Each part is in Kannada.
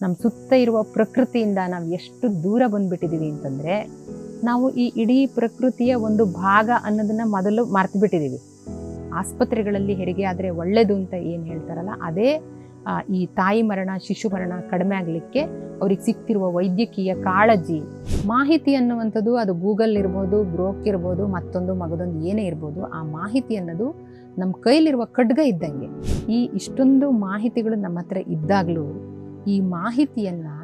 ನಮ್ಮ ಸುತ್ತ ಇರುವ ಪ್ರಕೃತಿಯಿಂದ ನಾವು ಎಷ್ಟು ದೂರ ಬಂದ್ಬಿಟ್ಟಿದ್ದೀವಿ ಅಂತಂದ್ರೆ, ನಾವು ಈ ಇಡೀ ಪ್ರಕೃತಿಯ ಒಂದು ಭಾಗ ಅನ್ನೋದನ್ನ ಮೊದಲು ಮರ್ತು ಬಿಟ್ಟಿದ್ದೀವಿ ಆಸ್ಪತ್ರೆಗಳಲ್ಲಿ ಹೆರಿಗೆ ಆದರೆ ಒಳ್ಳೆಯದು ಅಂತ ಏನು ಹೇಳ್ತಾರಲ್ಲ, ಅದೇ ಈ ತಾಯಿ ಮರಣ, ಶಿಶು ಮರಣ ಕಡಿಮೆ ಆಗಲಿಕ್ಕೆ ಅವ್ರಿಗೆ ಸಿಗ್ತಿರುವ ವೈದ್ಯಕೀಯ ಕಾಳಜಿ. ಮಾಹಿತಿ ಅನ್ನುವಂಥದ್ದು ಅದು ಗೂಗಲ್ ಇರ್ಬೋದು, ಬ್ರೋಕ್ ಇರ್ಬೋದು, ಮತ್ತೊಂದು ಮಗದೊಂದು ಏನೇ ಇರ್ಬೋದು, ಆ ಮಾಹಿತಿ ಅನ್ನೋದು ನಮ್ಮ ಕೈಲಿರುವ ಖಡ್ಗ ಇದ್ದಂಗೆ. ಈ ಇಷ್ಟೊಂದು ಮಾಹಿತಿಗಳು ನಮ್ಮ ಹತ್ರ ಇದ್ದಾಗಲೂ ಈ ಮಾಹಿತಿಯನ್ನು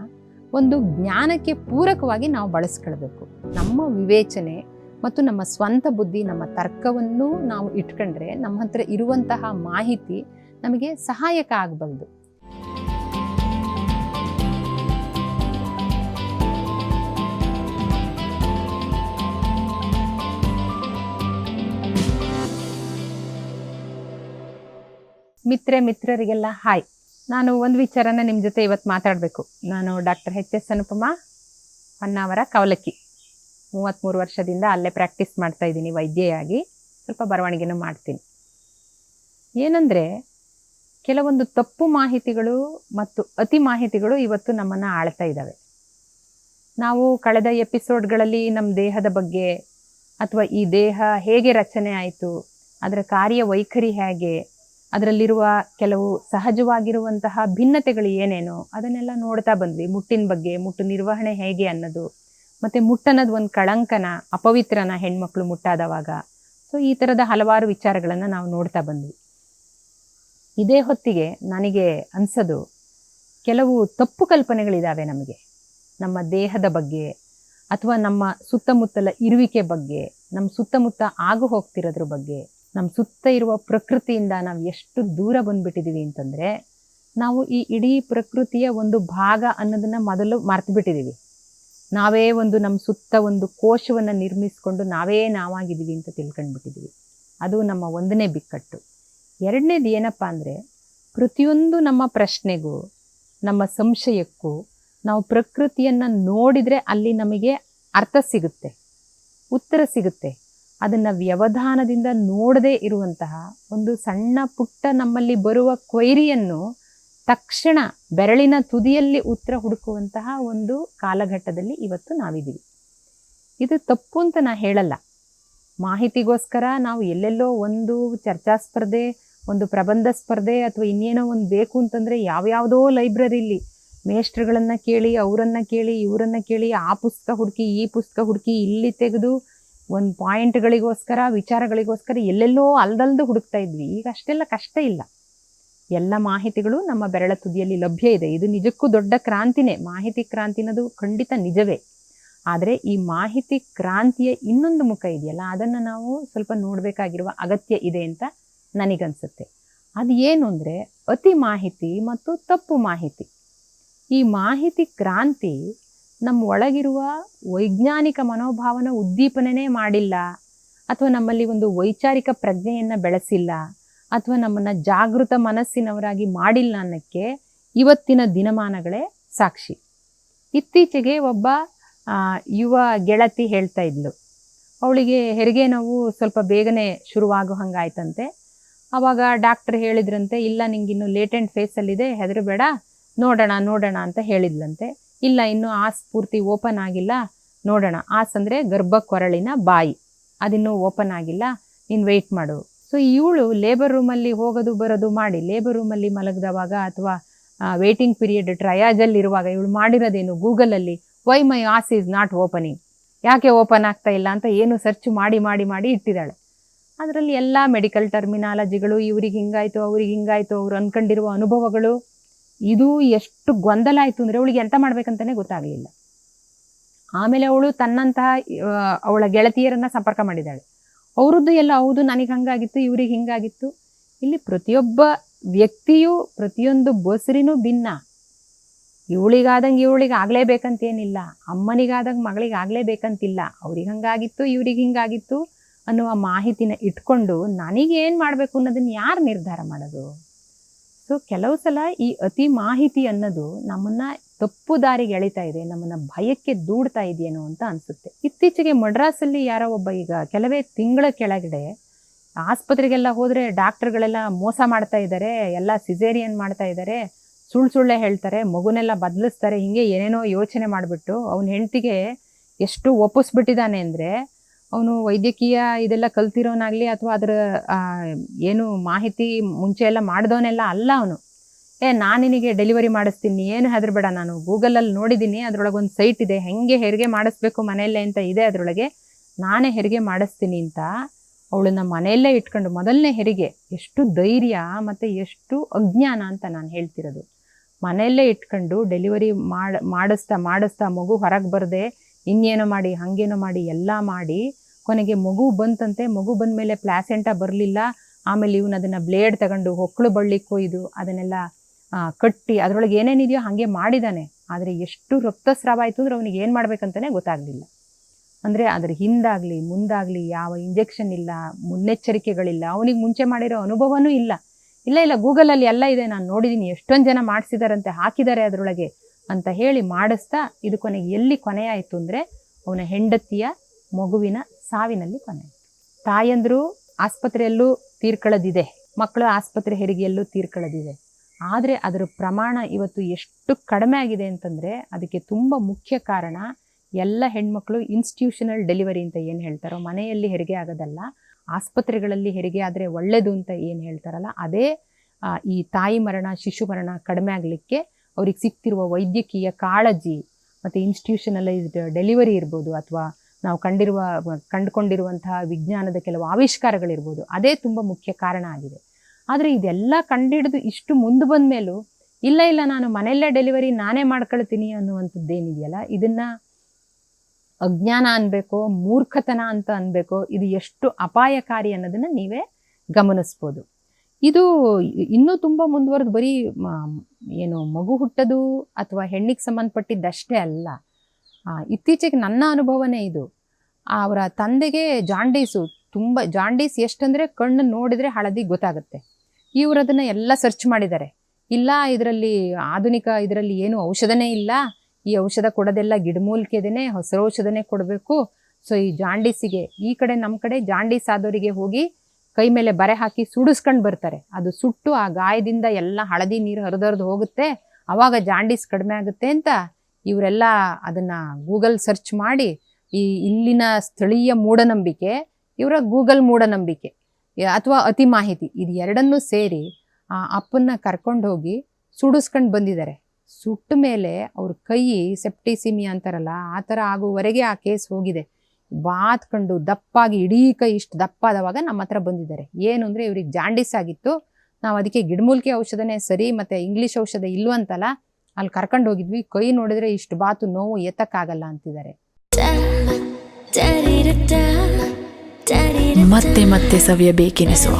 ಒಂದು ಜ್ಞಾನಕ್ಕೆ ಪೂರಕವಾಗಿ ನಾವು ಬಳಸ್ಕೊಳ್ಬೇಕು. ನಮ್ಮ ವಿವೇಚನೆ ಮತ್ತು ನಮ್ಮ ಸ್ವಂತ ಬುದ್ಧಿ, ನಮ್ಮ ತರ್ಕವನ್ನು ನಾವು ಇಟ್ಕೊಂಡ್ರೆ ನಮ್ಮ ಹತ್ರ ಇರುವಂತಹ ಮಾಹಿತಿ ನಮಗೆ ಸಹಾಯಕ ಆಗಬಲ್ದು. ಮಿತ್ರೆ ಮಿತ್ರರಿಗೆಲ್ಲ ಹಾಯ್. ನಾನು ಒಂದು ವಿಚಾರನ ನಿಮ್ಮ ಜೊತೆ ಇವತ್ತು ಮಾತಾಡಬೇಕು. ನಾನು doctor H S Anupama Honnavar Kavalakki. ಮೂವತ್ತ್ಮೂರು ವರ್ಷದಿಂದ ಅಲ್ಲೇ ಪ್ರಾಕ್ಟೀಸ್ ಮಾಡ್ತಾ ಇದ್ದೀನಿ ವೈದ್ಯೆಯಾಗಿ. ಸ್ವಲ್ಪ ಬರವಣಿಗೆನೂ ಮಾಡ್ತೀನಿ. ಏನಂದರೆ, ಕೆಲವೊಂದು ತಪ್ಪು ಮಾಹಿತಿಗಳು ಮತ್ತು ಅತಿ ಮಾಹಿತಿಗಳು ಇವತ್ತು ನಮ್ಮನ್ನು ಆಳ್ತಾ ಇದ್ದಾವೆ ನಾವು ಕಳೆದ ಎಪಿಸೋಡ್ಗಳಲ್ಲಿ ನಮ್ಮ ದೇಹದ ಬಗ್ಗೆ ಅಥವಾ ಈ ದೇಹ ಹೇಗೆ ರಚನೆ ಆಯಿತು, ಅದರ ಕಾರ್ಯ ವೈಖರಿ ಹೇಗೆ ಅದರಲ್ಲಿರುವ ಕೆಲವು ಸಹಜವಾಗಿರುವಂತಹ ಭಿನ್ನತೆಗಳು ಏನೇನು ಅದನ್ನೆಲ್ಲ ನೋಡ್ತಾ ಬಂದ್ವಿ. ಮುಟ್ಟಿನ ಬಗ್ಗೆ, ಮುಟ್ಟು ನಿರ್ವಹಣೆ ಹೇಗೆ ಅನ್ನೋದು, ಮತ್ತೆ ಮುಟ್ಟನ್ನೋದು ಒಂದು ಕಳಂಕನ, ಅಪವಿತ್ರನ ಹೆಣ್ಮಕ್ಳು ಮುಟ್ಟಾದವಾಗ. ಸೊ ಈ ತರದ ಹಲವಾರು ವಿಚಾರಗಳನ್ನು ನಾವು ನೋಡ್ತಾ ಬಂದ್ವಿ. ಇದೇ ಹೊತ್ತಿಗೆ ನನಗೆ ಅನ್ಸೋದು, ಕೆಲವು ತಪ್ಪು ಕಲ್ಪನೆಗಳಿದ್ದಾವೆ ನಮಗೆ. ನಮ್ಮ ದೇಹದ ಬಗ್ಗೆ ಅಥವಾ ನಮ್ಮ ಸುತ್ತಮುತ್ತಲ ಇರುವಿಕೆ ಬಗ್ಗೆ ನಮ್ಮ ಸುತ್ತಮುತ್ತ ಆಗು ಹೋಗ್ತಿರೋದ್ರ ಬಗ್ಗೆ. ನಮ್ಮ ಸುತ್ತ ಇರುವ ಪ್ರಕೃತಿಯಿಂದ ನಾವು ಎಷ್ಟು ದೂರ ಬಂದ್ಬಿಟ್ಟಿದೀವಿ ಅಂತಂದರೆ, ನಾವು ಈ ಇಡೀ ಪ್ರಕೃತಿಯ ಒಂದು ಭಾಗ ಅನ್ನೋದನ್ನು ಮೊದಲು ಮರ್ತು ಬಿಟ್ಟಿದ್ದೀವಿ ನಾವೇ ಒಂದು ನಮ್ಮ ಸುತ್ತ ಒಂದು ಕೋಶವನ್ನು ನಿರ್ಮಿಸ್ಕೊಂಡು ನಾವೇ ನಾವಾಗಿದ್ದೀವಿ ಅಂತ ತಿಳ್ಕೊಂಡ್ಬಿಟ್ಟಿದ್ದೀವಿ ಅದು ನಮ್ಮ ಒಂದನೇ ಬಿಕ್ಕಟ್ಟು. ಎರಡನೇದು ಏನಪ್ಪ ಅಂದರೆ, ಪ್ರತಿಯೊಂದು ನಮ್ಮ ಪ್ರಶ್ನೆಗೂ, ನಮ್ಮ ಸಂಶಯಕ್ಕೂ ನಾವು ಪ್ರಕೃತಿಯನ್ನು ನೋಡಿದರೆ ಅಲ್ಲಿ ನಮಗೆ ಅರ್ಥ ಸಿಗುತ್ತೆ, ಉತ್ತರ ಸಿಗುತ್ತೆ. ಅದನ್ನು ವ್ಯವಧಾನದಿಂದ ನೋಡದೇ ಇರುವಂತಹ ಒಂದು ಸಣ್ಣ ಪುಟ್ಟ ನಮ್ಮಲ್ಲಿ ಬರುವ ಕ್ವೈರಿಯನ್ನು ತಕ್ಷಣ ಬೆರಳಿನ ತುದಿಯಲ್ಲಿ ಉತ್ತರ ಹುಡುಕುವಂತಹ ಒಂದು ಕಾಲಘಟ್ಟದಲ್ಲಿ ಇವತ್ತು ನಾವಿದ್ದೀವಿ. ಇದು ತಪ್ಪು ಅಂತ ನಾ ಹೇಳಲ್ಲ. ಮಾಹಿತಿಗೋಸ್ಕರ ನಾವು ಎಲ್ಲೆಲ್ಲೋ ಒಂದು ಚರ್ಚಾ ಸ್ಪರ್ಧೆ, ಒಂದು ಪ್ರಬಂಧ ಸ್ಪರ್ಧೆ ಅಥವಾ ಇನ್ನೇನೋ ಒಂದು ಬೇಕು ಅಂತಂದರೆ ಯಾವ್ಯಾವುದೋ ಲೈಬ್ರರಿಲಿ ಮೇಷ್ಟ್ರುಗಳನ್ನು ಕೇಳಿ, ಅವರನ್ನು ಕೇಳಿ, ಇವರನ್ನು ಕೇಳಿ, ಆ ಪುಸ್ತಕ ಹುಡುಕಿ, ಈ ಪುಸ್ತಕ ಹುಡುಕಿ ಇಲ್ಲಿ ತೆಗೆದು ಒಂದು ಪಾಯಿಂಟ್ಗಳಿಗೋಸ್ಕರ, ವಿಚಾರಗಳಿಗೋಸ್ಕರ ಎಲ್ಲೆಲ್ಲೋ ಅಲ್ದಲ್ದು ಹುಡುಕ್ತಾ ಇದ್ವಿ. ಈಗ ಅಷ್ಟೆಲ್ಲ ಕಷ್ಟ ಇಲ್ಲ. ಎಲ್ಲ ಮಾಹಿತಿಗಳು ನಮ್ಮ ಬೆರಳ ತುದಿಯಲ್ಲಿ ಲಭ್ಯ ಇದೆ. ಇದು ನಿಜಕ್ಕೂ ದೊಡ್ಡ ಕ್ರಾಂತಿನೇ. ಮಾಹಿತಿ ಕ್ರಾಂತಿನದು ಖಂಡಿತ ನಿಜವೇ. ಆದರೆ ಈ ಮಾಹಿತಿ ಕ್ರಾಂತಿಯ ಇನ್ನೊಂದು ಮುಖ ಇದೆಯಲ್ಲ, ಅದನ್ನು ನಾವು ಸ್ವಲ್ಪ ನೋಡಬೇಕಾಗಿರುವ ಅಗತ್ಯ ಇದೆ ಅಂತ ನನಗನ್ಸುತ್ತೆ. ಅದು ಏನು ಅಂದರೆ ಅತಿ ಮಾಹಿತಿ ಮತ್ತು ತಪ್ಪು ಮಾಹಿತಿ. ಈ ಮಾಹಿತಿ ಕ್ರಾಂತಿ ನಮ್ಮ ಒಳಗಿರುವ ವೈಜ್ಞಾನಿಕ ಮನೋಭಾವನ ಉದ್ದೀಪನೇ ಮಾಡಿಲ್ಲ, ಅಥವಾ ನಮ್ಮಲ್ಲಿ ಒಂದು ವೈಚಾರಿಕ ಪ್ರಜ್ಞೆಯನ್ನು ಬೆಳೆಸಿಲ್ಲ, ಅಥವಾ ನಮ್ಮನ್ನು ಜಾಗೃತ ಮನಸ್ಸಿನವರಾಗಿ ಮಾಡಿಲ್ಲ ಅನ್ನೋಕ್ಕೆ ಇವತ್ತಿನ ದಿನಮಾನಗಳೇ ಸಾಕ್ಷಿ. ಇತ್ತೀಚೆಗೆ ಒಬ್ಬ ಯುವ ಗೆಳತಿ ಹೇಳ್ತಾ ಇದ್ಲು. ಅವಳಿಗೆ ಹೆರಿಗೆ ನೋವು ಸ್ವಲ್ಪ ಬೇಗನೆ ಶುರುವಾಗೋ ಹಂಗಾಯ್ತಂತೆ. ಆವಾಗ ಡಾಕ್ಟರ್ ಹೇಳಿದ್ರಂತೆ, ಇಲ್ಲ ನಿಂಗಿನ್ನು ಲೇಟೆಂಟ್ ಫೇಸಲ್ಲಿದೆ, ಹೆದರಬೇಡ, ನೋಡೋಣ ನೋಡೋಣ ಅಂತ ಹೇಳಿದ್ಲಂತೆ. ಇಲ್ಲ, ಇನ್ನು ಆಸ್ ಪೂರ್ತಿ ಓಪನ್ ಆಗಿಲ್ಲ. ನೋಡೋಣ. ಆಸ್ ಅಂದರೆ ಗರ್ಭ ಕೊರಳಿನ ಬಾಯಿ. ಅದಿನ್ನೂ ಓಪನ್ ಆಗಿಲ್ಲ. ನೀನು ವೆಯ್ಟ್ ಮಾಡು. ಸೊ ಇವಳು ಲೇಬರ್ ರೂಮಲ್ಲಿ ಹೋಗೋದು, ಬರೋದು ಮಾಡಿ ಲೇಬರ್ ರೂಮಲ್ಲಿ ಮಲಗಿದವಾಗ ಅಥವಾ ವೇಟಿಂಗ್ ಪೀರಿಯಡ್ ಟ್ರಯಾಜಲ್ಲಿ ಇರುವಾಗ ಇವಳು ಮಾಡಿರೋದೇನು ಗೂಗಲಲ್ಲಿ why my as is not opening ಯಾಕೆ ಓಪನ್ ಆಗ್ತಾ ಇಲ್ಲ ಅಂತ ಏನು ಸರ್ಚ್ ಮಾಡಿ ಮಾಡಿ ಮಾಡಿ ಇಟ್ಟಿದ್ದಾಳೆ. ಅದರಲ್ಲಿ ಎಲ್ಲ ಮೆಡಿಕಲ್ ಟರ್ಮಿನಾಲಜಿಗಳು ಇವ್ರಿಗೆ ಹಿಂಗಾಯಿತು, ಅವ್ರಿಗೆ ಹಿಂಗಾಯಿತು, ಅವ್ರು ಅಂದ್ಕೊಂಡಿರುವ ಅನುಭವಗಳು ಇದು ಎಷ್ಟು ಗೊಂದಲ ಆಯಿತು ಅಂದರೆ ಅವಳಿಗೆ ಎಂತ ಮಾಡ್ಬೇಕಂತಾನೆ ಗೊತ್ತಾಗಲಿಲ್ಲ. ಆಮೇಲೆ ಅವಳು ತನ್ನಂತಹ ಅವಳ ಗೆಳತಿಯರನ್ನ ಸಂಪರ್ಕ ಮಾಡಿದಾಳೆ ಅವರದ್ದು ಎಲ್ಲ, ಹೌದು, ನನಗೆ ಹಂಗಾಗಿತ್ತು, ಇವ್ರಿಗೆ ಹಿಂಗಾಗಿತ್ತು. ಇಲ್ಲಿ ಪ್ರತಿಯೊಬ್ಬ ವ್ಯಕ್ತಿಯು, ಪ್ರತಿಯೊಂದು ಬಸರಿನೂ ಭಿನ್ನ. ಇವಳಿಗಾದಂಗೆ ಇವಳಿಗೆ ಆಗಲೇಬೇಕಂತೇನಿಲ್ಲ. ಅಮ್ಮನಿಗಾದಂಗೆ ಮಗಳಿಗೆ ಆಗಲೇಬೇಕಂತಿಲ್ಲ. ಅವ್ರಿಗೆ ಹಂಗಾಗಿತ್ತು, ಇವ್ರಿಗೆ ಹಿಂಗಾಗಿತ್ತು ಅನ್ನುವ ಮಾಹಿತಿನ ಇಟ್ಕೊಂಡು ನನಗೇನು ಮಾಡಬೇಕು ಅನ್ನೋದನ್ನ ಯಾರು ನಿರ್ಧಾರ ಮಾಡೋದು? ಸೊ ಕೆಲವು ಸಲ ಈ ಅತಿ ಮಾಹಿತಿ ಅನ್ನೋದು ನಮ್ಮನ್ನ ತಪ್ಪು ದಾರಿಗೆ ಎಳಿತಾ ಇದೆ, ನಮ್ಮನ್ನ ಭಯಕ್ಕೆ ದೂಡ್ತಾ ಇದೆಯೇನೋ ಅಂತ ಅನ್ಸುತ್ತೆ. ಇತ್ತೀಚೆಗೆ ಮಡ್ರಾಸಲ್ಲಿ ಯಾರೋ ಒಬ್ಬ ಈಗ ಕೆಲವೇ ತಿಂಗಳ ಕೆಳಗಡೆ ಆಸ್ಪತ್ರೆಗೆಲ್ಲ ಹೋದ್ರೆ ಡಾಕ್ಟರ್ಗಳೆಲ್ಲ ಮೋಸ ಮಾಡ್ತಾ ಇದ್ದಾರೆ, ಎಲ್ಲ ಸಿಸೇರಿಯನ್ ಮಾಡ್ತಾ ಇದ್ದಾರೆ, ಸುಳ್ಳು ಸುಳ್ಳೆ ಹೇಳ್ತಾರೆ, ಮಗುನೆಲ್ಲ ಬದಲಿಸ್ತಾರೆ, ಹಿಂಗೆ ಏನೇನೋ ಯೋಚನೆ ಮಾಡಿಬಿಟ್ಟು ಅವನ ಹೆಂಡತಿಗೆ ಎಷ್ಟು ಒಪ್ಪಿಸ್ಬಿಟ್ಟಿದ್ದಾನೆ ಅಂದರೆ ಅವನು ವೈದ್ಯಕೀಯ ಇದೆಲ್ಲ ಕಲ್ತಿರೋನಾಗಲಿ ಅಥವಾ ಅದರ ಏನು ಮಾಹಿತಿ ಮುಂಚೆ ಎಲ್ಲ ಮಾಡಿದವನೆಲ್ಲ ಅಲ್ಲ ಅವನು. ಏ, ನಾನು ನಿನಗೆ ಡೆಲಿವರಿ ಮಾಡಿಸ್ತೀನಿ, ಏನು ಹೆದರ್ಬೇಡ ನಾನು. ಗೂಗಲಲ್ಲಿ ನೋಡಿದ್ದೀನಿ ಅದರೊಳಗೆ ಒಂದು ಸೈಟ್ ಇದೆ. ಹೆಂಗೆ ಹೆರಿಗೆ ಮಾಡಿಸ್ಬೇಕು ಮನೆಯಲ್ಲೇ ಅಂತ ಇದೆ ಅದರೊಳಗೆ. ನಾನೇ ಹೆರಿಗೆ ಮಾಡಿಸ್ತೀನಿ ಅಂತ ಅವಳನ್ನ ಮನೆಯಲ್ಲೇ ಇಟ್ಕೊಂಡು ಮೊದಲನೇ ಹೆರಿಗೆ. ಎಷ್ಟು ಧೈರ್ಯ ಮತ್ತು ಎಷ್ಟು ಅಜ್ಞಾನ ಅಂತ ನಾನು ಹೇಳ್ತಿರೋದು. ಮನೆಯಲ್ಲೇ ಇಟ್ಕೊಂಡು ಡೆಲಿವರಿ ಮಾಡಿ, ಮಾಡಿಸ್ತಾ ಮಾಡಿಸ್ತಾ ಮಗು ಹೊರಗೆ ಬರದೆ, ಇನ್ನೇನೋ ಮಾಡಿ, ಹಾಗೇನೋ ಮಾಡಿ, ಎಲ್ಲ ಮಾಡಿ ಕೊನೆಗೆ ಮಗು ಬಂತಂತೆ, ಮಗು ಬಂದ ಮೇಲೆ ಪ್ಲಾಸೆಂಟ ಬರಲಿಲ್ಲ. ಆಮೇಲೆ ಇವನು ಅದನ್ನು ಬ್ಲೇಡ್ ತಗೊಂಡು ಹೊಕ್ಕಳು ಬಳ್ಳಿ ಕೊಯ್ದು ಅದನ್ನೆಲ್ಲ ಕಟ್ಟಿ ಅದರೊಳಗೆ ಏನೇನಿದೆಯೋ ಹಾಗೆ ಮಾಡಿದ್ದಾನೆ ಆದರೆ ಎಷ್ಟು ರಕ್ತಸ್ರಾವ ಆಯಿತು ಅಂದ್ರೆ ಅವನಿಗೆ ಏನು ಮಾಡ್ಬೇಕಂತಲೇ ಗೊತ್ತಾಗಲಿಲ್ಲ. ಅಂದರೆ ಅದ್ರ ಹಿಂದಾಗಲಿ, ಮುಂದಾಗಲಿ ಯಾವ ಇಂಜೆಕ್ಷನ್ ಇಲ್ಲ, ಮುನ್ನೆಚ್ಚರಿಕೆಗಳಿಲ್ಲ, ಅವನಿಗೆ ಮುಂಚೆ ಮಾಡಿರೋ ಅನುಭವನೂ ಇಲ್ಲ. ಇಲ್ಲ ಇಲ್ಲ, ಗೂಗಲಲ್ಲಿ ಎಲ್ಲ ಇದೆ, ನಾನು ನೋಡಿದ್ದೀನಿ ಎಷ್ಟೊಂದು ಜನ ಮಾಡಿಸಿದಾರಂತೆ ಹಾಕಿದ್ದಾರೆ ಅದರೊಳಗೆ ಅಂತ ಹೇಳಿ ಮಾಡಿಸ್ತಾ ಇದು ಕೊನೆಗೆ ಎಲ್ಲಿ ಕೊನೆಯಾಯಿತು ಅಂದರೆ ಅವನ ಹೆಂಡತಿಯ ಮಗುವಿನ ಸಾವಿನಲ್ಲಿ ಕೊನೆ. ತಾಯಂದರು ಆಸ್ಪತ್ರೆಯಲ್ಲೂ ತೀರ್ಕೊಳ್ಳೋದಿದೆ ಮಕ್ಕಳು ಆಸ್ಪತ್ರೆ ಹೆರಿಗೆಯಲ್ಲೂ ತೀರ್ಕೊಳ್ಳೋದಿದೆ ಆದರೆ ಅದರ ಪ್ರಮಾಣ ಇವತ್ತು ಎಷ್ಟು ಕಡಿಮೆ ಆಗಿದೆ ಅಂತಂದರೆ ಅದಕ್ಕೆ ತುಂಬ ಮುಖ್ಯ ಕಾರಣ ಎಲ್ಲ ಹೆಣ್ಮಕ್ಳು ಇನ್ಸ್ಟಿಟ್ಯೂಷನಲ್ ಡೆಲಿವರಿ ಅಂತ ಏನು ಹೇಳ್ತಾರೋ, ಮನೆಯಲ್ಲಿ ಹೆರಿಗೆ ಆಗೋದಲ್ಲ, ಆಸ್ಪತ್ರೆಗಳಲ್ಲಿ ಹೆರಿಗೆ ಆದರೆ ಒಳ್ಳೆಯದು ಅಂತ ಏನು ಹೇಳ್ತಾರಲ್ಲ, ಅದೇ ಈ ತಾಯಿ ಮರಣ, ಶಿಶು ಮರಣ ಕಡಿಮೆ ಆಗಲಿಕ್ಕೆ ಅವ್ರಿಗೆ ಸಿಗ್ತಿರುವ ವೈದ್ಯಕೀಯ ಕಾಳಜಿ, ಮತ್ತು ಇನ್ಸ್ಟಿಟ್ಯೂಷನಲೈಸ್ಡ್ ಡೆಲಿವರಿ ಇರ್ಬೋದು, ಅಥವಾ ನಾವು ಕಂಡಿರುವ, ಕಂಡುಕೊಂಡಿರುವಂತಹ ವಿಜ್ಞಾನದ ಕೆಲವು ಆವಿಷ್ಕಾರಗಳಿರ್ಬೋದು, ಅದೇ ತುಂಬ ಮುಖ್ಯ ಕಾರಣ ಆಗಿದೆ. ಆದರೆ ಇದೆಲ್ಲ ಕಂಡಿಡಿದು ಇಷ್ಟು ಮುಂದೆ ಬಂದ ಮೇಲೂ ಇಲ್ಲ ಇಲ್ಲ, ನಾನು ಮನೆಯಲ್ಲೇ ಡೆಲಿವರಿ ನಾನೇ ಮಾಡ್ಕೊಳ್ತೀನಿ ಅನ್ನುವಂಥದ್ದೇನಿದೆಯಲ್ಲ, ಇದನ್ನು ಅಜ್ಞಾನ ಅನ್ಬೇಕೋ, ಮೂರ್ಖತನ ಅಂತ ಅನ್ಬೇಕೋ, ಇದು ಎಷ್ಟು ಅಪಾಯಕಾರಿ ಅನ್ನೋದನ್ನು ನೀವೇ ಗಮನಿಸ್ಬೋದು. ಇದು ಇನ್ನೂ ತುಂಬ ಮುಂದುವರೆದು ಬರೀ ಏನು ಮಗು ಹುಟ್ಟೋದು ಅಥವಾ ಹೆಣ್ಣಿಗೆ ಸಂಬಂಧಪಟ್ಟಿದ್ದಷ್ಟೇ ಅಲ್ಲ ಇತ್ತೀಚೆಗೆ ನನ್ನ ಅನುಭವನೇ ಇದು. ಅವರ ತಂದೆಗೆ ಜಾಂಡೀಸು ತುಂಬ, ಜಾಂಡೀಸ್ ಎಷ್ಟಂದರೆ ಕಣ್ಣು ನೋಡಿದರೆ ಹಳದಿ ಗೊತ್ತಾಗುತ್ತೆ. ಇವರು ಅದನ್ನು ಎಲ್ಲ ಸರ್ಚ್ ಮಾಡಿದ್ದಾರೆ. ಇಲ್ಲ, ಇದರಲ್ಲಿ ಆಧುನಿಕ, ಇದರಲ್ಲಿ ಏನು ಔಷಧನೇ ಇಲ್ಲ. ಈ ಔಷಧ ಕೊಡೋದೆಲ್ಲ ಗಿಡಮೂಲಿಕೆದೇನೆ ಔಷಧನೇ ಕೊಡಬೇಕು. ಸೊ ಈ ಜಾಂಡೀಸಿಗೆ, ಈ ಕಡೆ ನಮ್ಮ ಕಡೆ ಜಾಂಡೀಸ್ ಆದವರಿಗೆ ಹೋಗಿ ಕೈ ಮೇಲೆ ಬರೆ ಹಾಕಿ ಸುಡಿಸ್ಕೊಂಡು ಬರ್ತಾರೆ. ಅದು ಸುಟ್ಟು ಆ ಗಾಯದಿಂದ ಎಲ್ಲ ಹಳದಿ ನೀರು ಹರಿದರ್ದು ಹೋಗುತ್ತೆ. ಅವಾಗ ಜಾಂಡೀಸ್ ಕಡಿಮೆ ಆಗುತ್ತೆ ಅಂತ ಇವರೆಲ್ಲ ಅದನ್ನು ಗೂಗಲ್ ಸರ್ಚ್ ಮಾಡಿ ಈ ಇಲ್ಲಿನ ಸ್ಥಳೀಯ ಮೂಢನಂಬಿಕೆ, ಇವರ ಗೂಗಲ್ ಮೂಢನಂಬಿಕೆ ಅಥವಾ ಅತಿ ಮಾಹಿತಿ ಇದು ಎರಡನ್ನೂ ಸೇರಿ ಆ ಅಪ್ಪನ್ನ ಕರ್ಕೊಂಡು ಹೋಗಿ ಸುಡಿಸ್ಕೊಂಡು ಬಂದಿದ್ದಾರೆ ಸುಟ್ಟ ಮೇಲೆ ಅವ್ರ ಕೈ ಸೆಪ್ಟಿಸಿಮಿ ಅಂತಾರಲ್ಲ, ಆ ಥರ ಆಗುವವರೆಗೆ ಆ ಕೇಸ್ ಹೋಗಿದೆ. ಬಾತ್ಕೊಂಡು ದಪ್ಪಾಗಿ, ಇಡೀ ಕೈ ಇಷ್ಟು ದಪ್ಪಾದವಾಗ ನಮ್ಮ ಹತ್ರ ಬಂದಿದ್ದಾರೆ. ಏನು ಅಂದರೆ ಇವ್ರಿಗೆ ಜಾಂಡಿಸ್ ಆಗಿತ್ತು. ನಾವು ಅದಕ್ಕೆ ಗಿಡಮೂಲಿಕೆ ಔಷಧನೇ ಸರಿ, ಮತ್ತು ಇಂಗ್ಲೀಷ್ ಔಷಧ ಇಲ್ವಂತಲ್ಲ ಅಲ್ಲಿ ಕರ್ಕೊಂಡು ಹೋಗಿದ್ವಿ. ಕೈ ನೋಡಿದ್ರೆ ಇಷ್ಟು ಬಾತು ನೋವು ಎತ್ತಕ್ಕಾಗಲ್ಲ ಅಂತಿದ್ದಾರೆ. ಮತ್ತೆ ಮತ್ತೆ ಸವಿಯಬೇಕೆನಿಸುವ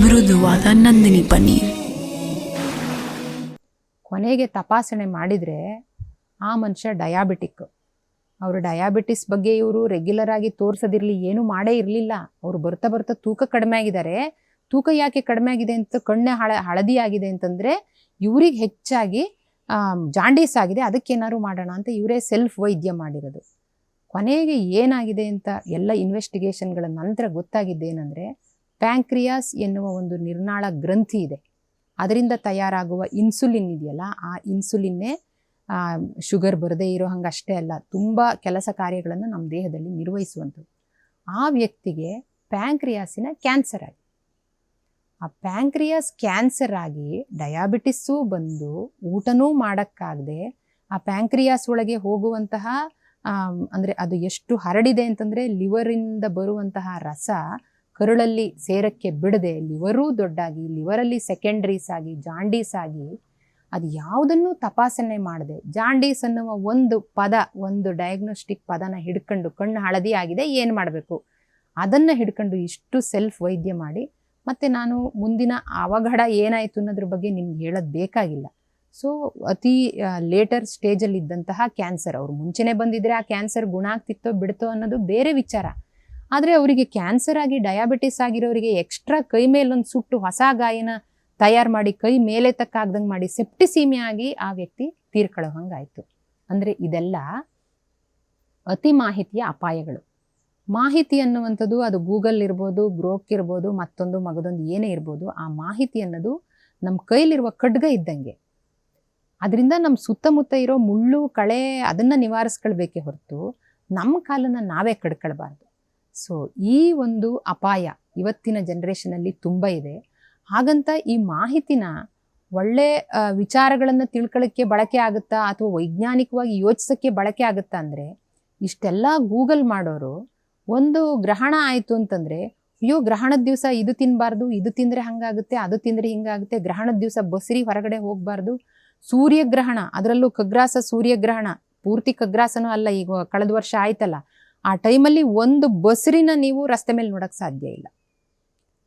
ಮೃದುವಾದ ನಂದಿನಿ ಪನ್ನೀರ್. ಕೊನೆಗೆ ತಪಾಸಣೆ ಮಾಡಿದ್ರೆ ಆ ಮನುಷ್ಯ ಡಯಾಬಿಟಿಕ್ ಅವರು ಡಯಾಬಿಟಿಸ್ ಬಗ್ಗೆ ಇವರು ರೆಗ್ಯುಲರ್ ಆಗಿ ತೋರಿಸೋದಿರಲಿ ಏನೂ ಮಾಡೇ ಇರಲಿಲ್ಲ. ಅವರು ಬರ್ತಾ ಬರ್ತಾ ತೂಕ ಕಡಿಮೆ ಆಗಿದ್ದಾರೆ. ತೂಕ ಯಾಕೆ ಕಡಿಮೆ ಆಗಿದೆ ಅಂತ ಕಣ್ಣೆ ಹಳ ಹಳದಿ ಆಗಿದೆ ಅಂತಂದರೆ ಇವ್ರಿಗೆ ಹೆಚ್ಚಾಗಿ ಜಾಂಡೀಸ್ ಆಗಿದೆ, ಅದಕ್ಕೇನಾದ್ರು ಮಾಡೋಣ ಅಂತ ಇವರೇ ಸೆಲ್ಫ್ ವೈದ್ಯ ಮಾಡಿರೋದು. ಕೊನೆಗೆ ಏನಾಗಿದೆ ಅಂತ ಎಲ್ಲ ಇನ್ವೆಸ್ಟಿಗೇಷನ್ಗಳ ನಂತರ ಗೊತ್ತಾಗಿದ್ದೇನೆಂದರೆ ಪ್ಯಾಂಕ್ರಿಯಾಸ್ ಎನ್ನುವ ಒಂದು ನಿರ್ನಾಳ ಗ್ರಂಥಿ ಇದೆ. ಅದರಿಂದ ತಯಾರಾಗುವ ಇನ್ಸುಲಿನ್ ಇದೆಯಲ್ಲ, ಆ ಇನ್ಸುಲಿನ್ನೇ ಶುಗರ್ ಬರದೇ ಇರೋ ಹಂಗೆ ಅಷ್ಟೇ ಅಲ್ಲ, ತುಂಬ ಕೆಲಸ ಕಾರ್ಯಗಳನ್ನು ನಮ್ಮ ದೇಹದಲ್ಲಿ ನಿರ್ವಹಿಸುವಂಥದ್ದು. ಆ ವ್ಯಕ್ತಿಗೆ ಪ್ಯಾಂಕ್ರಿಯಾಸಿನ ಕ್ಯಾನ್ಸರ್ ಆಗಿ ಆ ಪ್ಯಾಂಕ್ರಿಯಾಸ್ ಕ್ಯಾನ್ಸರ್ ಆಗಿ ಡಯಾಬಿಟಿಸ್ಸು ಬಂದು ಊಟನೂ ಮಾಡೋಕ್ಕಾಗದೆ ಆ ಪ್ಯಾಂಕ್ರಿಯಾಸ್ ಒಳಗೆ ಹೋಗುವಂತಹ ಅಂದರೆ ಅದು ಎಷ್ಟು ಹರಡಿದೆ ಅಂತಂದರೆ ಲಿವರಿಂದ ಬರುವಂತಹ ರಸ ಕರುಳಲ್ಲಿ ಸೇರಕ್ಕೆ ಬಿಡದೆ ಲಿವರೂ ದೊಡ್ಡಾಗಿ, ಲಿವರಲ್ಲಿ ಸೆಕೆಂಡ್ರೀಸ್ ಆಗಿ, ಜಾಂಡೀಸ್ ಆಗಿ ಅದು ಯಾವುದನ್ನು ತಪಾಸಣೆ ಮಾಡದೆ, ಜಾಂಡೀಸ್ ಅನ್ನುವ ಒಂದು ಪದ, ಒಂದು ಡಯಾಗ್ನೋಸ್ಟಿಕ್ ಪದನ ಹಿಡ್ಕೊಂಡು ಕಣ್ಣು ಹಳದಿ ಆಗಿದೆ, ಏನು ಮಾಡಬೇಕು? ಅದನ್ನು ಹಿಡ್ಕೊಂಡು ಇಷ್ಟು ಸೆಲ್ಫ್ ವೈದ್ಯ ಮಾಡಿ ಮತ್ತು ನಾನು ಮುಂದಿನ ಅವಘಡ ಏನಾಯಿತು ಅನ್ನೋದ್ರ ಬಗ್ಗೆ ನಿಮ್ಗೆ ಹೇಳೋದು ಬೇಕಾಗಿಲ್ಲ. ಸೊ ಅತಿ ಲೇಟರ್ ಸ್ಟೇಜಲ್ಲಿ ಇದ್ದಂತಹ ಕ್ಯಾನ್ಸರ್ ಅವ್ರು. ಮುಂಚೆನೇ ಬಂದಿದ್ರೆ ಆ ಕ್ಯಾನ್ಸರ್ ಗುಣ ಆಗ್ತಿತ್ತೋ ಬಿಡ್ತೋ ಅನ್ನೋದು ಬೇರೆ ವಿಚಾರ. ಆದರೆ ಅವರಿಗೆ ಕ್ಯಾನ್ಸರ್ ಆಗಿ ಡಯಾಬಿಟಿಸ್ ಆಗಿರೋರಿಗೆ ಎಕ್ಸ್ಟ್ರಾ ಕೈ ಮೇಲೊಂದು ಸುಟ್ಟು ಹೊಸ ಗಾಯನ ತಯಾರು ಮಾಡಿ, ಕೈ ಮೇಲೆ ತಕ್ಕಾಗ್ದಂಗೆ ಮಾಡಿ ಸೆಪ್ಟಿಸೀಮೆ ಆ ವ್ಯಕ್ತಿ ತೀರ್ಕೊಳ್ಳೋ ಹಂಗಾಯ್ತು. ಅಂದರೆ ಇದೆಲ್ಲ ಅತಿ ಮಾಹಿತಿಯ ಅಪಾಯಗಳು. ಮಾಹಿತಿ ಅನ್ನುವಂಥದ್ದು ಅದು ಗೂಗಲ್ ಇರ್ಬೋದು ಗ್ರೋಕ್ ಇರ್ಬೋದು, ಮತ್ತೊಂದು ಮಗದೊಂದು ಏನೇ ಇರ್ಬೋದು, ಆ ಮಾಹಿತಿ ಅನ್ನೋದು ನಮ್ಮ ಕೈಲಿರುವ ಖಡ್ಗ ಇದ್ದಂಗೆ. ಅದರಿಂದ ನಮ್ಮ ಸುತ್ತಮುತ್ತ ಇರೋ ಮುಳ್ಳು, ಕಳೆ ಅದನ್ನು ನಿವಾರಿಸ್ಕೊಳ್ಬೇಕೇ ಹೊರತು ನಮ್ಮ ಕಾಲನ್ನು ನಾವೇ ಕಡ್ಕೊಳ್ಬಾರ್ದು. ಸೊ, ಈ ಒಂದು ಅಪಾಯ ಇವತ್ತಿನ ಜನ್ರೇಷನಲ್ಲಿ ತುಂಬ ಇದೆ. ಹಾಗಂತ ಈ ಮಾಹಿತಿನ ಒಳ್ಳೆ ವಿಚಾರಗಳನ್ನು ತಿಳ್ಕೊಳ್ಳೋಕ್ಕೆ ಬಳಕೆ ಆಗುತ್ತಾ ಅಥವಾ ವೈಜ್ಞಾನಿಕವಾಗಿ ಯೋಚಿಸೋಕ್ಕೆ ಬಳಕೆ ಆಗುತ್ತಾ ಅಂದರೆ ಇಷ್ಟೆಲ್ಲ ಗೂಗಲ್ ಮಾಡೋರು ಒಂದು ಗ್ರಹಣ ಆಯಿತು ಅಂತಂದರೆ, ಅಯ್ಯೋ ಗ್ರಹಣದ ದಿವಸ ಇದು ತಿನ್ನಬಾರ್ದು ಇದು ತಿಂದರೆ ಹಂಗಾಗುತ್ತೆ, ಅದು ತಿಂದರೆ ಹಿಂಗಾಗುತ್ತೆ, ಗ್ರಹಣದ ದಿವಸ ಬಸರಿ ಹೊರಗಡೆ ಹೋಗಬಾರ್ದು. ಸೂರ್ಯಗ್ರಹಣ, ಅದರಲ್ಲೂ ಕಗ್ರಾಸ ಸೂರ್ಯಗ್ರಹಣ, ಪೂರ್ತಿ ಕಗ್ರಾಸನೂ ಅಲ್ಲ, ಈಗ ಕಳೆದ ವರ್ಷ ಆಯ್ತಲ್ಲ. ಆ ಟೈಮಲ್ಲಿ ಒಂದು ಬಸರಿನ ನೀವು ರಸ್ತೆ ಮೇಲೆ ನೋಡೋಕ್ಕೆ ಸಾಧ್ಯ ಇಲ್ಲ.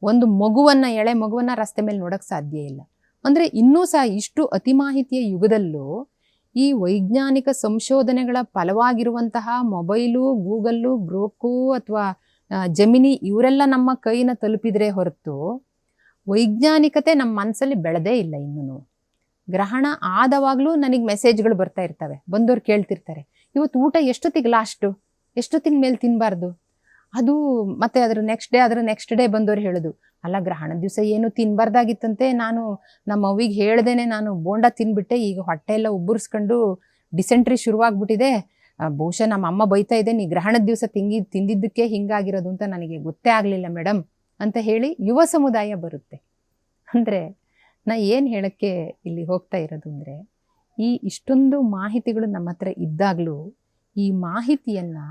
ಒಂದು ಮಗುವನ್ನು, ಎಳೆ ಮಗುವನ್ನು ರಸ್ತೆ ಮೇಲೆ ನೋಡೋಕ್ಕೆ ಸಾಧ್ಯ ಇಲ್ಲ. ಅಂದರೆ ಇನ್ನೂ ಸಹ ಇಷ್ಟು ಅತಿಮಾಹಿತಿಯ ಯುಗದಲ್ಲೂ ಈ ವೈಜ್ಞಾನಿಕ ಸಂಶೋಧನೆಗಳ ಫಲವಾಗಿರುವಂತಹ ಮೊಬೈಲು, ಗೂಗಲ್ಲು, ಗ್ರೋಕು ಅಥವಾ ಜಮಿನಿ ಇವರೆಲ್ಲ ನಮ್ಮ ಕೈನ ತಲುಪಿದರೆ ಹೊರತು ವೈಜ್ಞಾನಿಕತೆ ನಮ್ಮ ಮನಸ್ಸಲ್ಲಿ ಬೆಳೆದೇ ಇಲ್ಲ ಇನ್ನೂ ಗ್ರಹಣ ಆದವಾಗಲೂ ನನಗೆ ಮೆಸೇಜ್ಗಳು ಬರ್ತಾ ಇರ್ತವೆ. ಬಂದವ್ರು ಕೇಳ್ತಿರ್ತಾರೆ. ಇವತ್ತು ಊಟ ಎಷ್ಟೊತ್ತಿಗೆ ಲಾಸ್ಟು ಎಷ್ಟೊತ್ತಿನ ಮೇಲೆ ತಿನ್ನಬಾರ್ದು ಅದು ಮತ್ತೆ ಅದರ ನೆಕ್ಸ್ಟ್ ಡೇ ಅದರ ನೆಕ್ಸ್ಟ್ ಡೇ ಬಂದವರು ಹೇಳೋದು. ಅಲ್ಲ ಗ್ರಹಣದ ದಿವಸ ಏನು ತಿನ್ಬಾರ್ದಾಗಿತ್ತಂತೆ. ನಾನು ನಮ್ಮ ಅವ್ವಿಗೆ ಹೇಳ್ದೇನೆ ನಾನು ಬೋಂಡ ತಿನ್ಬಿಟ್ಟೆ. ಈಗ ಹೊಟ್ಟೆ ಎಲ್ಲ ಉಬ್ಬರ್ಸ್ಕೊಂಡು ಡಿಸೆಂಟ್ರಿ ಶುರುವಾಗ್ಬಿಟ್ಟಿದೆ. ಬಹುಶಃ ನಮ್ಮ ಅಮ್ಮ ಬೈತಾ ಇದೆ, ನೀ ಗ್ರಹಣದ ದಿವಸ ತಿಂಗಿ, ತಿಂದಿದ್ದಕ್ಕೆ ಹಿಂಗಾಗಿರೋದು ಅಂತ ನನಗೆ ಗೊತ್ತೇ ಆಗಲಿಲ್ಲ ಮೇಡಮ್ ಅಂತ ಹೇಳಿ ಯುವ ಸಮುದಾಯ ಬರುತ್ತೆ. ಅಂದರೆ ನಾ ಏನು ಹೇಳೋಕ್ಕೆ ಇಲ್ಲಿ ಹೋಗ್ತಾ ಇರೋದು ಅಂದರೆ, ಈ ಇಷ್ಟೊಂದು ಮಾಹಿತಿಗಳು ನಮ್ಮ ಹತ್ರ ಇದ್ದಾಗಲೂ ಈ ಮಾಹಿತಿಯನ್ನು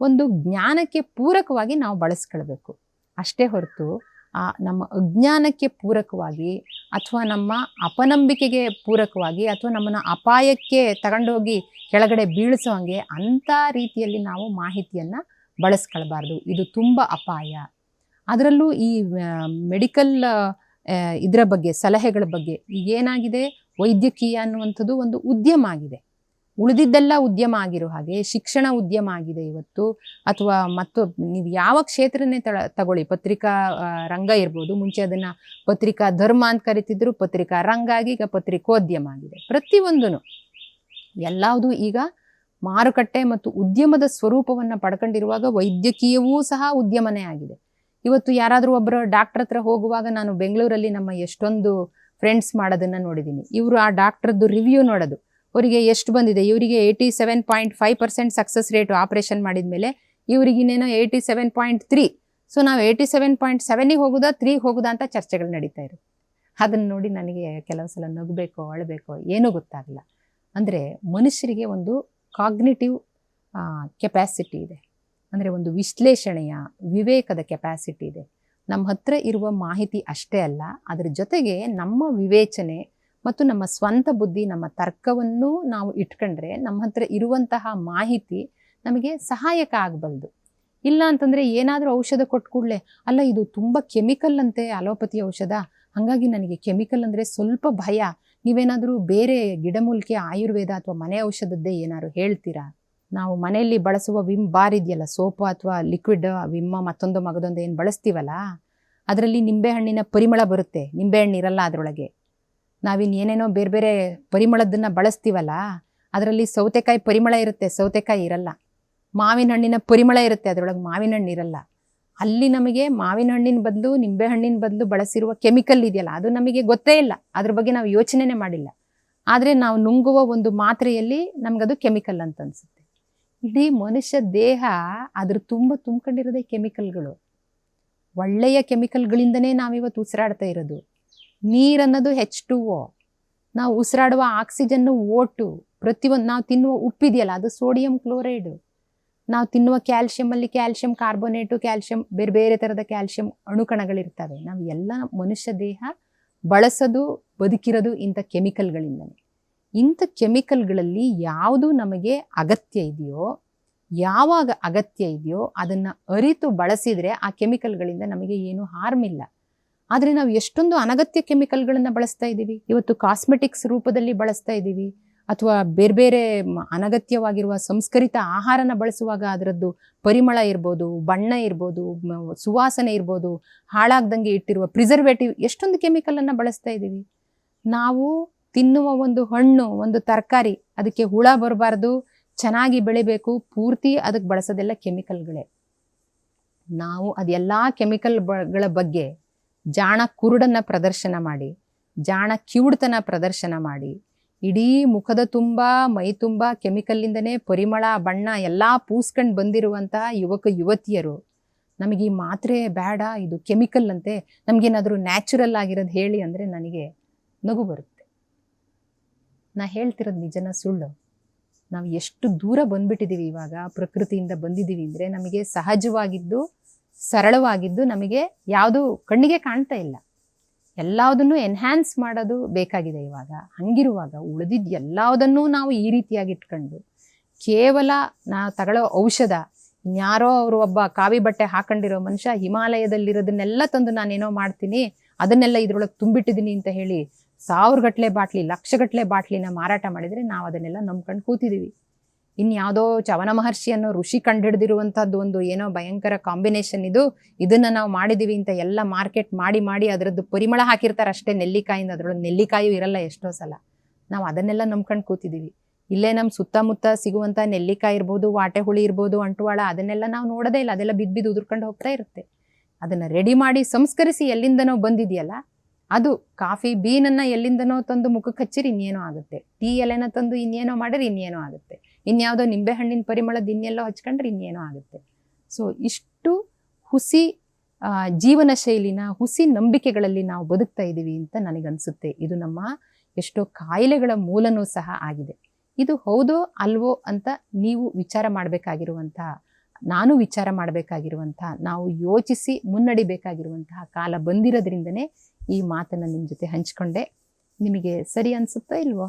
ಒಂದು ಜ್ಞಾನಕ್ಕೆ ಪೂರಕವಾಗಿ ನಾವು ಬಳಸ್ಕೊಳ್ಬೇಕು. ಅಷ್ಟೇ ಹೊರತು ಆ, ನಮ್ಮ ಅಜ್ಞಾನಕ್ಕೆ ಪೂರಕವಾಗಿ ಅಥವಾ ನಮ್ಮ ಅಪನಂಬಿಕೆಗೆ ಪೂರಕವಾಗಿ ಅಥವಾ ನಮ್ಮನ್ನು ಅಪಾಯಕ್ಕೆ ತಗೊಂಡೋಗಿ ಕೆಳಗಡೆ ಬೀಳಿಸೋ ಹಂಗೆ ಅಂಥ ರೀತಿಯಲ್ಲಿ ನಾವು ಮಾಹಿತಿಯನ್ನು ಬಳಸ್ಕೊಳ್ಬಾರ್ದು. ಇದು ತುಂಬ ಅಪಾಯ. ಅದರಲ್ಲೂ ಈ ಮೆಡಿಕಲ್ ಇದರ ಬಗ್ಗೆ, ಸಲಹೆಗಳ ಬಗ್ಗೆ ಈಗ ಏನಾಗಿದೆ? ವೈದ್ಯಕೀಯ ಅನ್ನುವಂಥದ್ದು ಒಂದು ಉದ್ಯಮ ಆಗಿದೆ. ಉಳಿದಿದ್ದೆಲ್ಲ ಉದ್ಯಮ ಆಗಿರೋ ಹಾಗೆ, ಶಿಕ್ಷಣ ಉದ್ಯಮ ಆಗಿದೆ ಇವತ್ತು. ಅಥವಾ ಮತ್ತು ನೀವು ಯಾವ ಕ್ಷೇತ್ರನೇ ತಳ, ತಗೊಳ್ಳಿ. ಪತ್ರಿಕಾ ರಂಗ ಇರ್ಬೋದು. ಮುಂಚೆ ಅದನ್ನು ಪತ್ರಿಕಾ ಧರ್ಮ ಅಂತ ಕರಿತಿದ್ರು, ಪತ್ರಿಕಾ ರಂಗ ಆಗಿ ಈಗ ಪತ್ರಿಕೋದ್ಯಮ ಆಗಿದೆ. ಪ್ರತಿಯೊಂದೂ ಎಲ್ಲವುದು ಈಗ ಮಾರುಕಟ್ಟೆ ಮತ್ತು ಉದ್ಯಮದ ಸ್ವರೂಪವನ್ನು ಪಡ್ಕೊಂಡಿರುವಾಗ ವೈದ್ಯಕೀಯವೂ ಸಹ ಉದ್ಯಮನೇ ಆಗಿದೆ. ಇವತ್ತು ಯಾರಾದರೂ ಒಬ್ಬರು ಡಾಕ್ಟರ್ ಹತ್ರ ಹೋಗುವಾಗ ನಾನು ಬೆಂಗಳೂರಲ್ಲಿ ನಮ್ಮ ಎಷ್ಟೊಂದು ಫ್ರೆಂಡ್ಸ್ ಮಾಡೋದನ್ನು ನೋಡಿದ್ದೀನಿ. ಇವರು ಆ ಡಾಕ್ಟ್ರದ್ದು ರಿವ್ಯೂ ನೋಡೋದು. ಅವರಿಗೆ ಎಷ್ಟು ಬಂದಿದೆ? ಇವರಿಗೆ eighty seven point five percent success rate operation ಮಾಡಿದ ಮೇಲೆ ಇವರಿಗಿನ್ನೇನೋ eighty seven point three so ನಾವು ಏಯ್ಟಿ ಸೆವೆನ್ ಪಾಯಿಂಟ್ ಸೆವೆನಿಗೆ ಹೋಗುದಾ ತ್ರೀ ಹೋಗುದಾ ಅಂತ ಚರ್ಚೆಗಳು ನಡೀತಾ ಇರು ಅದನ್ನು ನೋಡಿ ನನಗೆ ಕೆಲವು ಸಲ ನಗಬೇಕೋ, ಅಳಬೇಕೋ ಏನೂ ಗೊತ್ತಾಗಲ್ಲ ಅಂದರೆ ಮನುಷ್ಯರಿಗೆ ಒಂದು ಕಾಗ್ನಿಟಿವ್ ಕೆಪ್ಯಾಸಿಟಿ ಇದೆ. ಅಂದರೆ ಒಂದು ವಿಶ್ಲೇಷಣೆಯ, ವಿವೇಕದ ಕೆಪ್ಯಾಸಿಟಿ ಇದೆ. ನಮ್ಮ ಹತ್ರ ಇರುವ ಮಾಹಿತಿ ಅಷ್ಟೇ ಅಲ್ಲ, ಅದರ ಜೊತೆಗೆ ನಮ್ಮ ವಿವೇಚನೆ ಮತ್ತು ನಮ್ಮ ಸ್ವಂತ ಬುದ್ಧಿ, ನಮ್ಮ ತರ್ಕವನ್ನು ನಾವು ಇಟ್ಕೊಂಡ್ರೆ ನಮ್ಮ ಹತ್ರ ಇರುವಂತಹ ಮಾಹಿತಿ ನಮಗೆ ಸಹಾಯಕ ಆಗಬಲ್ದು. ಇಲ್ಲ ಅಂತಂದರೆ ಏನಾದರೂ ಔಷಧ ಕೊಟ್ಟು ಕೂಡಲೇ, ಅಲ್ಲ, ಇದು ತುಂಬ ಕೆಮಿಕಲ್ ಅಂತೆ, ಅಲೋಪತಿ ಔಷಧ. ಹಾಗಾಗಿ ನನಗೆ ಕೆಮಿಕಲ್ ಅಂದರೆ ಸ್ವಲ್ಪ ಭಯ. ನೀವೇನಾದರೂ ಬೇರೆ ಗಿಡಮೂಲಿಕೆ ಆಯುರ್ವೇದ ಅಥವಾ ಮನೆ ಔಷಧದ್ದೇ ಏನಾದ್ರು ಹೇಳ್ತೀರಾ? ನಾವು ಮನೆಯಲ್ಲಿ ಬಳಸುವ ವಿಮ್ ಬಾರ್ ಇದೆಯಲ್ಲ, ಸೋಪು ಅಥವಾ ಲಿಕ್ವಿಡ್ ವಿಮ್ಮ ಮತ್ತೊಂದು ಮಗದೊಂದು ಏನು ಬಳಸ್ತೀವಲ್ಲ, ಅದರಲ್ಲಿ ನಿಂಬೆಹಣ್ಣಿನ ಪರಿಮಳ ಬರುತ್ತೆ. ನಿಂಬೆಹಣ್ಣು ಇರಲ್ಲ ಅದರೊಳಗೆ. ನಾವಿನ್ ಏನೇನೋ ಬೇರೆ ಬೇರೆ ಪರಿಮಳದನ್ನು ಬಳಸ್ತೀವಲ್ಲ, ಅದರಲ್ಲಿ ಸೌತೆಕಾಯಿ ಪರಿಮಳ ಇರುತ್ತೆ, ಸೌತೆಕಾಯಿ ಇರಲ್ಲ. ಮಾವಿನ ಹಣ್ಣಿನ ಪರಿಮಳ ಇರುತ್ತೆ, ಅದರೊಳಗೆ ಮಾವಿನ ಹಣ್ಣು ಇರಲ್ಲ. ಅಲ್ಲಿ ನಮಗೆ ಮಾವಿನ ಹಣ್ಣಿನ ಬದಲು, ನಿಂಬೆ ಹಣ್ಣಿನ ಬದಲು ಬಳಸಿರುವ ಕೆಮಿಕಲ್ ಇದೆಯಲ್ಲ, ಅದು ನಮಗೆ ಗೊತ್ತೇ ಇಲ್ಲ. ಅದ್ರ ಬಗ್ಗೆ ನಾವು ಯೋಚನೆನೇ ಮಾಡಿಲ್ಲ. ಆದರೆ ನಾವು ನುಂಗುವ ಒಂದು ಮಾತ್ರೆಯಲ್ಲಿ ನಮಗದು ಕೆಮಿಕಲ್ ಅಂತ ಅನಿಸುತ್ತೆ ಇಡೀ ಮನುಷ್ಯ ದೇಹ ಅದ್ರ ತುಂಬ ತುಂಬ್ಕೊಂಡಿರೋದೇ ಕೆಮಿಕಲ್ಗಳು. ಒಳ್ಳೆಯ ಕೆಮಿಕಲ್ಗಳಿಂದನೇ ನಾವಿವತ್ತು ಉಸಿರಾಡ್ತಾ ಇರೋದು. ನೀರನ್ನೋದು ಹೆಚ್ ಟು ಓ ನಾವು ಉಸಿರಾಡುವ ಆಕ್ಸಿಜನ್ನು ಓಟು ಪ್ರತಿಯೊಂದು ನಾವು ತಿನ್ನುವ ಉಪ್ಪಿದೆಯಲ್ಲ, ಅದು ಸೋಡಿಯಂ ಕ್ಲೋರೈಡು. ನಾವು ತಿನ್ನುವ ಕ್ಯಾಲ್ಶಿಯಮಲ್ಲಿ ಕ್ಯಾಲ್ಸಿಯಂ ಕಾರ್ಬೋನೇಟು ಕ್ಯಾಲ್ಸಿಯಂ ಬೇರೆ ಬೇರೆ ಥರದ ಕ್ಯಾಲ್ಸಿಯಂ ಅಣುಕಣಗಳಿರ್ತವೆ. ನಾವು ಎಲ್ಲ ಮನುಷ್ಯ ದೇಹ ಬಳಸೋದು, ಬದುಕಿರೋದು ಇಂಥ ಕೆಮಿಕಲ್ಗಳಿಂದನೇ. ಇಂಥ ಕೆಮಿಕಲ್ಗಳಲ್ಲಿ ಯಾವುದು ನಮಗೆ ಅಗತ್ಯ ಇದೆಯೋ, ಯಾವಾಗ ಅಗತ್ಯ ಇದೆಯೋ ಅದನ್ನು ಅರಿತು ಬಳಸಿದರೆ ಆ ಕೆಮಿಕಲ್ಗಳಿಂದ ನಮಗೆ ಏನು ಹಾರ್ಮ್ ಇಲ್ಲ ಆದರೆ ನಾವು ಎಷ್ಟೊಂದು ಅನಗತ್ಯ ಕೆಮಿಕಲ್ಗಳನ್ನು ಬಳಸ್ತಾ ಇದ್ದೀವಿ. ಇವತ್ತು ಕಾಸ್ಮೆಟಿಕ್ಸ್ ರೂಪದಲ್ಲಿ ಬಳಸ್ತಾ ಇದ್ದೀವಿ. ಅಥವಾ ಬೇರೆ ಬೇರೆ ಅನಗತ್ಯವಾಗಿರುವ ಸಂಸ್ಕರಿತ ಆಹಾರನ ಬಳಸುವಾಗ ಅದರದ್ದು ಪರಿಮಳ ಇರ್ಬೋದು, ಬಣ್ಣ ಇರ್ಬೋದು ಸುವಾಸನೆ ಇರ್ಬೋದು, ಹಾಳಾಗ್ದಂಗೆ ಇಟ್ಟಿರುವ ಪ್ರಿಸರ್ವೇಟಿವ್ ಎಷ್ಟೊಂದು ಕೆಮಿಕಲನ್ನು ಬಳಸ್ತಾ ಇದ್ದೀವಿ. ನಾವು ತಿನ್ನುವ ಒಂದು ಹಣ್ಣು, ಒಂದು ತರಕಾರಿ, ಅದಕ್ಕೆ ಹುಳ ಬರಬಾರ್ದು, ಚೆನ್ನಾಗಿ ಬೆಳಿಬೇಕು, ಪೂರ್ತಿ ಅದಕ್ಕೆ ಬಳಸೋದೆಲ್ಲ ಕೆಮಿಕಲ್ಗಳೇ. ನಾವು ಅದೆಲ್ಲ ಕೆಮಿಕಲ್ಗಳ ಬಗ್ಗೆ ಜಾಣ ಕುರುಡನ್ನ ಪ್ರದರ್ಶನ ಮಾಡಿ, ಜಾಣ ಕಿವುಡ್ತನ ಪ್ರದರ್ಶನ ಮಾಡಿ, ಇಡೀ ಮುಖದ ತುಂಬ, ಮೈ ತುಂಬ ಕೆಮಿಕಲ್ಲಿಂದನೇ ಪರಿಮಳ, ಬಣ್ಣ ಎಲ್ಲ ಪೂಸ್ಕೊಂಡು ಬಂದಿರುವಂತಹ ಯುವಕ, ಯುವತಿಯರು, ನಮಗೆ ಈ ಮಾತ್ರೆ ಬೇಡ, ಇದು ಕೆಮಿಕಲ್ ಅಂತೆ, ನಮಗೇನಾದರೂ ನ್ಯಾಚುರಲ್ ಆಗಿರೋದು ಹೇಳಿ ಅಂದರೆ ನನಗೆ ನಗು ಬರುತ್ತೆ. ನಾ ಹೇಳ್ತಿರೋದು ನಿಜನ ಸುಳ್ಳು. ನಾವು ಎಷ್ಟು ದೂರ ಬಂದ್ಬಿಟ್ಟಿದ್ದೀವಿ ಇವಾಗ, ಪ್ರಕೃತಿಯಿಂದ ಬಂದಿದ್ದೀವಿ ಅಂದರೆ ನಮಗೆ ಸಹಜವಾಗಿದ್ದು ಸರಳವಾಗಿದ್ದು ನಮಗೆ ಯಾವುದು ಕಣ್ಣಿಗೆ ಕಾಣ್ತಾ ಇಲ್ಲ. ಎಲ್ಲದನ್ನು ಎನ್ಹ್ಯಾನ್ಸ್ ಮಾಡೋದು ಬೇಕಾಗಿದೆ ಇವಾಗ. ಹಂಗಿರುವಾಗ ಉಳಿದಿದ್ದು ಎಲ್ಲದನ್ನೂ ನಾವು ಈ ರೀತಿಯಾಗಿ ಇಟ್ಕೊಂಡು ಕೇವಲ ನಾ ತಗೊಳ್ಳೋ ಔಷಧ, ಇನ್ಯಾರೋ ಅವರು ಒಬ್ಬ ಕಾವಿ ಬಟ್ಟೆ ಹಾಕೊಂಡಿರೋ ಮನುಷ್ಯ ಹಿಮಾಲಯದಲ್ಲಿರೋದನ್ನೆಲ್ಲ ತಂದು ನಾನೇನೋ ಮಾಡ್ತೀನಿ, ಅದನ್ನೆಲ್ಲ ಇದರೊಳಗೆ ತುಂಬಿಟ್ಟಿದ್ದೀನಿ ಅಂತ ಹೇಳಿ ಸಾವಿರಗಟ್ಲೆ ಬಾಟ್ಲಿ, ಲಕ್ಷಗಟ್ಲೆ ಬಾಟ್ಲಿನ ಮಾರಾಟ ಮಾಡಿದರೆ ನಾವು ಅದನ್ನೆಲ್ಲ ನಂಬ್ಕೊಂಡು ಕೂತಿದ್ದೀವಿ ಇನ್ಯಾವುದೋ ಚವನ ಮಹರ್ಷಿ ಅನ್ನೋ ಋಷಿ ಕಂಡುಹಿಡಿದಿರುವಂಥದ್ದು ಒಂದು ಏನೋ ಭಯಂಕರ ಕಾಂಬಿನೇಷನ್ ಇದು. ಇದನ್ನು ನಾವು ಮಾಡಿದ್ದೀವಿ ಅಂತ ಎಲ್ಲ ಮಾರ್ಕೆಟ್ ಮಾಡಿ ಮಾಡಿ ಅದರದ್ದು ಪರಿಮಳ ಹಾಕಿರ್ತಾರೆ ಅಷ್ಟೇ ನೆಲ್ಲಿಕಾಯಿಂದ ಅದರೊಳಗೆ ನೆಲ್ಲಿಕಾಯಿ ಇರಲ್ಲ ಎಷ್ಟೋ ಸಲ. ನಾವು ಅದನ್ನೆಲ್ಲ ನಂಬ್ಕೊಂಡು ಕೂತಿದ್ದೀವಿ ಇಲ್ಲೇ ನಮ್ಮ ಸುತ್ತಮುತ್ತ ಸಿಗುವಂಥ ನೆಲ್ಲಿಕಾಯಿ ಇರ್ಬೋದು ವಾಟೆ ಹುಳಿ ಇರ್ಬೋದು, ಅಂಟುವಾಳ ಅದನ್ನೆಲ್ಲ ನಾವು ನೋಡೋದೇ ಇಲ್ಲ. ಅದೆಲ್ಲ ಬಿದ್ದು ಬಿದ್ದು ಉದುರ್ಕೊಂಡು ಹೋಗ್ತಾ ಇರುತ್ತೆ. ಅದನ್ನು ರೆಡಿ ಮಾಡಿ ಸಂಸ್ಕರಿಸಿ ಎಲ್ಲಿಂದನೋ ಬಂದಿದೆಯಲ್ಲ, ಅದು ಕಾಫಿ, ಬೀನನ್ನು ಎಲ್ಲಿಂದನೋ ತಂದು ಮುಖಕ್ಕೆ ಹಚ್ಚಿರಿ ಇನ್ನೇನೋ ಆಗುತ್ತೆ. ಟೀ ಎಲೆನ ತಂದು ಇನ್ನೇನೋ ಮಾಡಿರಿ ಇನ್ನೇನೋ ಆಗುತ್ತೆ. ಇನ್ಯಾವುದೋ ನಿಂಬೆಹಣ್ಣಿನ ಪರಿಮಳದ ಇನ್ನೆಲ್ಲೋ ಹಚ್ಕೊಂಡ್ರೆ ಇನ್ನೇನೋ ಆಗುತ್ತೆ. ಸೊ ಇಷ್ಟು ಹುಸಿ ಜೀವನ ಶೈಲಿನ ಹುಸಿ ನಂಬಿಕೆಗಳಲ್ಲಿ ನಾವು ಬದುಕ್ತಾ ಇದ್ದೀವಿ ಅಂತ ನನಗನ್ಸುತ್ತೆ. ಇದು ನಮ್ಮ ಎಷ್ಟೋ ಕಾಯಿಲೆಗಳ ಮೂಲನೂ ಸಹ ಆಗಿದೆ. ಇದು ಹೌದೋ ಅಲ್ವೋ ಅಂತ ನೀವು ವಿಚಾರ ಮಾಡಬೇಕಾಗಿರುವಂತಹ, ನಾನು ವಿಚಾರ ಮಾಡಬೇಕಾಗಿರುವಂತಹ, ನಾವು ಯೋಚಿಸಿ ಮುನ್ನಡಿಬೇಕಾಗಿರುವಂತಹ ಕಾಲ ಬಂದಿರೋದ್ರಿಂದನೇ ಈ ಮಾತನ್ನು ನಿಮ್ಮ ಜೊತೆ ಹಂಚ್ಕೊಂಡೆ. ನಿಮಗೆ ಸರಿ ಅನಿಸುತ್ತೋ ಇಲ್ವೋ?